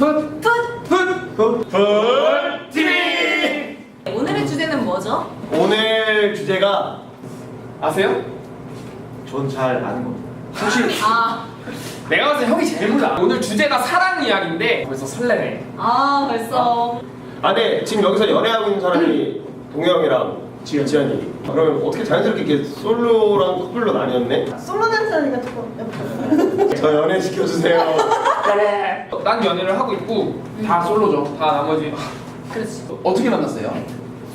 풋! 풋! 풋! 풋! TV! 오늘의 주제는 뭐죠? 오늘 주제가 아세요? 전 잘 아는 겁니다. 혹시 아, 내가 봤을 때 형이 제일 몰라. 오늘 주제가 사랑 이야기인데 벌써 설레네. 아 벌써 아, 네. 지금 여기서 연애하고 있는 사람이 동영이랑 지현. 지현이. 그러면 어떻게 자연스럽게 이렇게 솔로랑 커플로 나뉘었네? 솔로 댄스하니까 조금 저 연애 시켜주세요. 그래. 난 연애를 하고 있고 다 솔로죠. 다 나머지 그렇지. 어떻게 만났어요?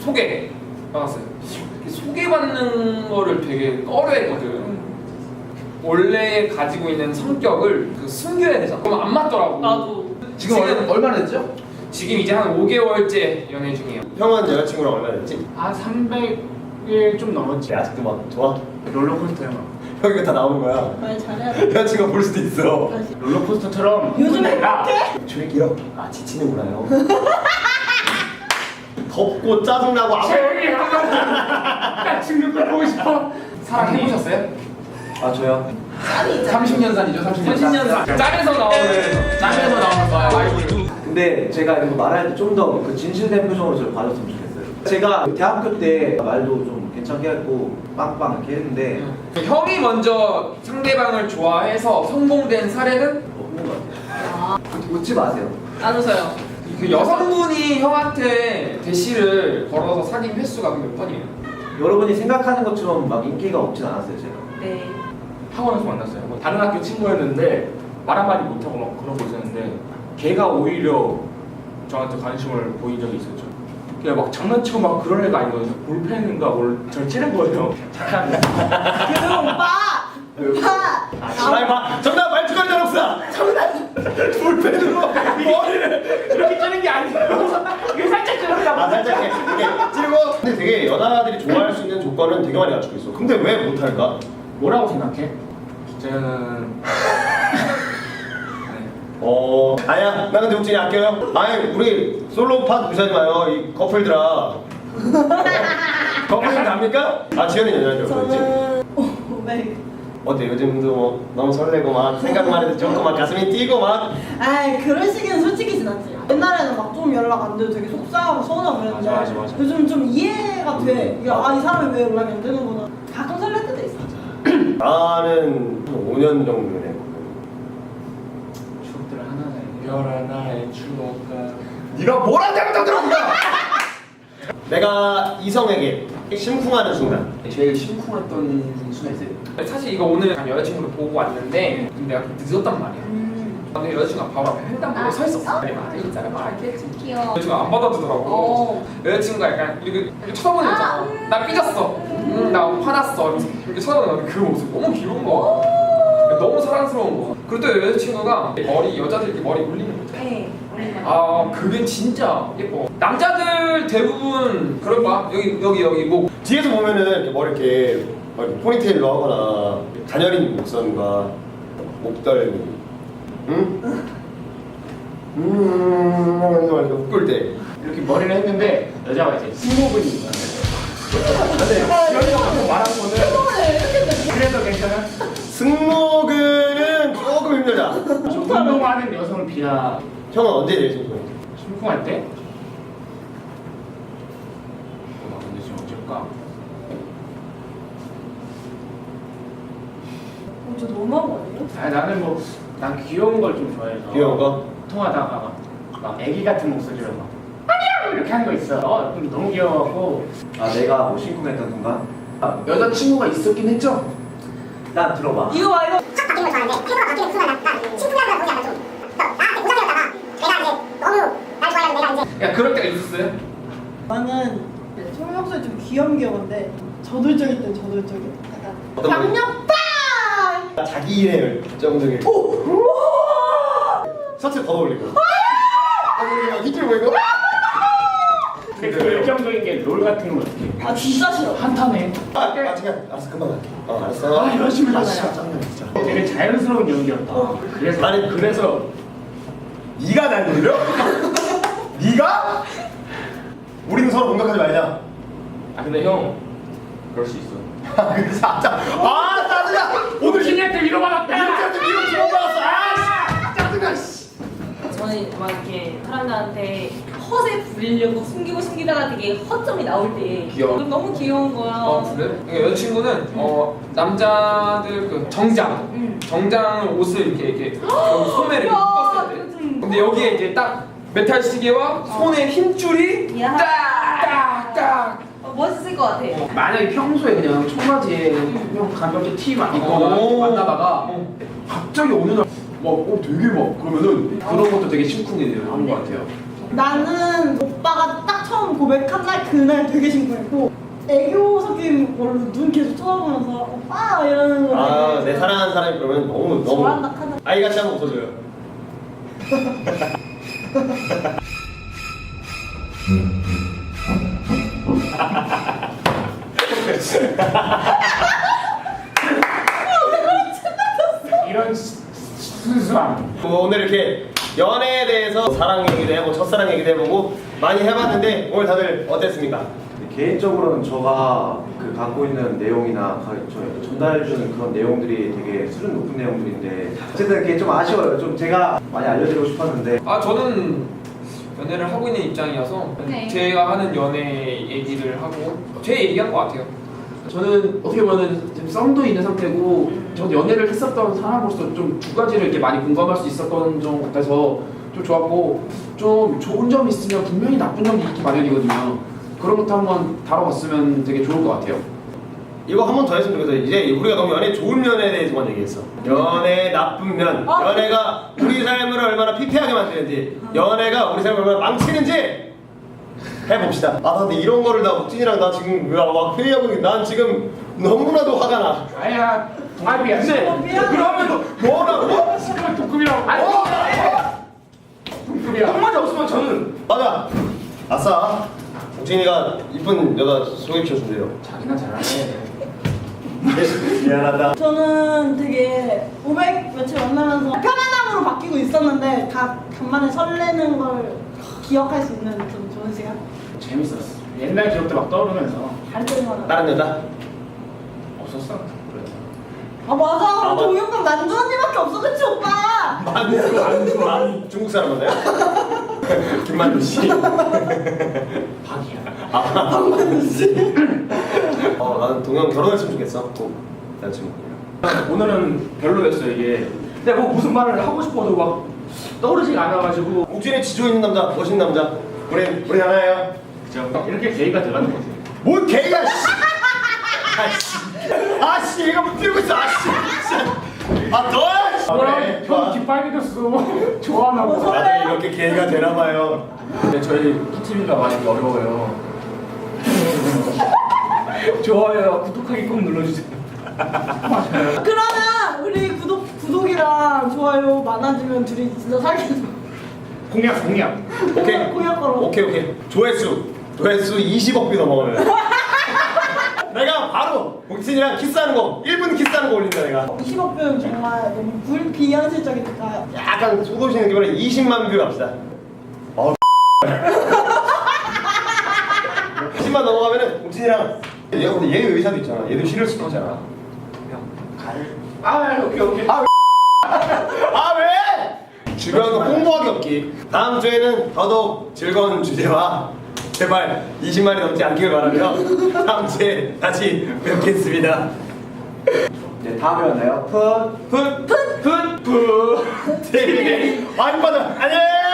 소개 받았어요. 소개받는 거를 되게 꺼려했거든. 원래 가지고 있는 성격을 그 숨겨야 되잖아. 그럼 안 맞더라고. 나도. 지금, 얼- 얼마나 됐죠? 지금 이제 한 5개월째 연애 중이에요. 형은 여자친구랑 얼마 됐지? 한300 일좀 넘었지. 아직도 막 좋아? 롤러코스터야. 형 이거 다 나오는 거야. 말 잘해야 돼. 여자친구가 볼 수도 있어. 롤러코스터처럼 요즘에 내가 줄이 길어? 아 지치는구나요. 덥고 짜증나고 아무 조용히 하고 나 지금 걸 보고 싶어. 사랑 해보셨어요? 아 저요? 짠이 있잖아. 30년 산이죠, 30년 산. 30년산 짤에서 나오는 짬에서 나오는 거야, 아이돌. 근데 제가 이거 말할 때 좀 더 그 진실된 표정으로 저를 봐줬으면 좋겠어요. 제가 대학교 때 말도 좀 괜찮게 했고 빵빵 이렇게 했는데 형이 먼저 상대방을 좋아해서 성공된 사례는 없는 것 같아요. 아, 웃지 마세요. 안 웃어요. 그 여성분이 형한테 대시를 걸어서 사귄 횟수가 몇 번이에요? 여러분이 생각하는 것처럼 막 인기가 없진 않았어요, 제가. 네. 학원에서 만났어요. 뭐 다른 학교 친구였는데 말 한마디 못하고 막 그러고 있었는데 걔가 오히려 저한테 관심을 보인 적이 있었죠. 그냥 막 장난치고 막 그런 애가 아니거든요. 볼펜인가 뭘 저를 찌른 거예요. 잠깐. 그 오빠! 오빠! 아이 봐 정답 말투가 잘없어 정답 불펜으로 머리를 이렇게 찌는 게 아니에요. 이게 살짝 찌른다고. 아 살짝 이렇게, 이렇게 찌르고 근데 되게 여자들이 좋아할 수 있는 조건은 되게 많이 갖추고 있어 근데 왜 못할까? 뭐라고 생각해? 저는 어 아니야 나 근데 uk진이 아껴요 아니 우리 솔로 파 무시하지 마요 이 커플들아 커플은 답니까? 아 지현이는 여자죠 그렇지? 저는 500. 어때 요즘도 뭐 너무 설레고 막 생각만 해도 좋고 막 가슴이 뛰고 막 아이 그런 시기는 솔직히 지났지. 옛날에는 막 좀 연락 안 돼도 되게 속상하고 서운하고 그랬는데 맞아, 맞아, 맞아. 요즘 좀 이해가 돼. 아이 사람이 왜 연락이 안 되는구나. 가끔 설렐 때도 있어. 나는 한 5년 정도 하나에 열 하나의 추억가. 네가 뭘 한다고 들어보냐 내가 이성에게 심쿵하는 순간. 제일 심쿵했던 순간 있어요. 사실 이거 오늘 여자친구를 보고 왔는데 근데 내가 좀 늦었단 말이야. 근데 여자친구가 바로 앞에 횡단보도에 서 있었어. 그래 막 이따가 말겠지. 귀여워. 여자친구가 안 받아주더라고. 어. 여자친구가 약간 이렇게, 이렇게 쳐다보는 거 있잖아. 나 삐졌어. 음, 나 화났어. 이러면서 이렇게 쳐다보는 그 모습 너무 귀여운 거야 너무 사랑스러운 거야 그리고 또 여자친구가 머리 여자들 이렇게 머리 올리는 거 있잖아. 네. 아 그게 진짜 예뻐. 남자들 대부분 그럴 거야. 여기 여기 여기 뭐. 뒤에서 보면은 이렇게 머리 이렇게 막 이렇게 포니테일로 하거나 가녀린 목선과 목덜미. 응? 음 하면서 이렇게 웃을 때 이렇게 머리를 했는데 여자가 이제 승모근이 있었는데 근데 지연이가 방금 말한 거는 그래도 괜찮아? 승모근 은 조금 힘들다 좀 운동하는 여성을 비하 형은 언제 제일 심쿵해? 심쿵할 때? 어, 나 근데 지금 어쩔까? 어, 저 너무한 거 아니에요? 아 나는 뭐 난 귀여운 걸 좀 좋아해서 귀여운 거? 통하다가 막, 막 애기 같은 목소리로 막 아니야 이렇게 하는 거 있어 근데 너무 귀여워갖고 아, 내가 뭐 심쿵했던 순간? 아, 여자친구가 있었긴 했죠? 난 들어봐. 이거 봐 이거. 쫙 바뀌는 걸 좋아하는데 태도가 바뀌는 그 순간 난 심쿵하는 건 약간 좀 나한테 고장이었다가 내가 이제 너무 날 좋아하는 내가 이제 야 그럴 때가 있었어요? 나는 소명소리 좀 귀염귀염한데 저돌적일 땐 저돌적이야. 약간 거? 양옆빵! 자기 일의 열정적인 셔츠 걷어 올리고 히트를 보이고 근데 그 열정적인 게 롤 같은 건 어떻게 해? 아 진짜 싫어. 한타네 아, 아 잠깐 알았어 금방 갈게 어 알았어 아, 열심히 아, 하자. 진짜 짱나 진짜 되게 자연스러운 연기였다. 그래서 아니 그래서 네가 날 놀려? 네가? 우리는 서로 공격하지 말자. 아 근데 형 그럴 수 있어. 아 진짜 아 짜증나. 오늘 신이한테 위로 받았다. 이렇게 이렇게 이렇게 받았어. 아 씨, 짜증나 씨. 저는 막 이렇게 사람들한테 헛에 부리려고 숨기고 숨기다가 되게 헛점이 나올 때 귀여워. 너무 귀여운 거야. 어 그래? 그러니까 여자친구는 어 남자들 그 정장 응. 정장 옷을 이렇게 이렇게 여기 소매를 야, 묶었을 때 근데 여기에 이제 딱 메탈 시계와 손에 힘줄이 야. 딱딱딱 어, 멋있을 것 같아. 만약에 평소에 그냥 청바지에 그냥 가볍게 티만 입고 오. 만나다가 어. 갑자기 어느 날 막, 어, 되게 막, 그러면은 그런 것도 되게 심쿵이 하는 것 같아요. 나는 오빠가 딱 처음 고백한 날 그날 되게 심쿵했고 애교 섞인 걸로 눈 계속 쳐다보면서 오빠 이러는 거 아, 내 사랑하는 사람이 그러면 너무 좋아한다 너무 카다 아이같이 한번 웃어줘요. 이런 수- 순수함. 오늘 이렇게 연애에 대해서 사랑 얘기도 해보고 첫사랑 얘기도 해보고 많이 해봤는데 오늘 다들 어땠습니까? 개인적으로는 저가 그 갖고 있는 내용이나 가- 저 전달해주는 그런 내용들이 되게 수준 높은 내용들인데 어쨌든 그게 좀 아쉬워요. 좀 제가 많이 알려드리고 싶었는데 아 저는 연애를 하고 있는 입장이어서 네. 제가 하는 연애 얘기를 하고 제 얘기한 것 같아요. 저는 어떻게 보면 지금 썸도 있는 상태고 저도 연애를 했었던 사람으로서 좀 두 가지를 이렇게 많이 공감할 수 있었던 점 같아서 좀 좋았고 좀 좋은 점이 있으면 분명히 나쁜 점도 있기 마련이거든요. 그런 것도 한번 다뤄봤으면 되게 좋을 것 같아요. 이거 한 번 더 했으면 좋겠어. 이제 우리가 너무 연애 좋은 면에 대해서만 얘기했어. 연애 나쁜 면, 아. 연애가 우리 삶을 얼마나 피폐하게 만드는지, 연애가 우리 삶을 얼마나 망치는지 해봅시다. 아, 근데 이런 거를 나 욱진이랑 나 지금 왜막 회의하고 있는 난 지금 너무나도 화가 나. 아야. 어, 미안해. 그러면 뭐라고? 시끄러 독금이라고. 아니, 독금이야. 한마디 없으면 저는 맞아. 아싸. 욱진이가 이쁜 여자 소개시켜준대요. 자기나 잘하네. 미안하다. 저는 되게 500 며칠 만나면서 편안함으로 바뀌고 있었는데 가, 간만에 설레는 걸 기억할 수 있는 좀 좋은 시간 재밌었어. 옛날 기억도 막 떠오르면서 다른 여자? 없었어. 아 맞아 아, 맞- 동영상 만두 언니밖에 없어 그치 오빠 만두, 만두, 만 중국 사람 맞나요? 김만두 씨. 박이야. 어, 나는 동영 결혼했으면 좋겠어. 꼭 여자친구. 오늘은 별로였어 이게. 근데 뭐 무슨 말을 하고 싶어도 막 떠오르지가 않아가지고 욱진이 지조 있는 남자, 멋있는 남자. 우리 우리 하나예요. 그죠? 이렇게 개의가 들어가는 거지. 뭘 개야 씨. 아씨. 아씨 얘가 붙들고 있어. 아씨. 아 너야. 씨. 그래, 형 좋아. 귀 빨개졌어. 좋아하나 봐. 다들 이렇게 개가 되나 봐요. 근데 저희 TV가 많이 어려워요. 좋아요, 구독하기 꼭 눌러주세요. 그러면 우리 구독, 구독이랑 좋아요 많아지면 둘이 진짜 사귀자 공약, 공약. 오케이. 공약 걸어 오케이 오케이. 조회수 조회수 20억뷰 넘어가면. 내가 바로 욱진이랑 키스하는 거 1분 키스하는 거 올린다 내가. 20억 뷰는 정말 너무 불비현실적이니까 약간 소도시는 기분에 20만 뷰 갑시다. 어. 10만 넘어가면은 욱진이랑 얘 근데 얘 의사도 있잖아. 얘도 실을 수도 있잖아. 아, 오케이, 오케이. 아, 아 왜? 주변 홍보하기 없기. 다음 주에는 더더욱 즐거운 주제와 제발 20만이 넘지 않기를 바라며 다음 주에 다시 뵙겠습니다. 네 다음에 만나요. 풋 풋 풋 풋 풋 TV 많이 받아 안녕.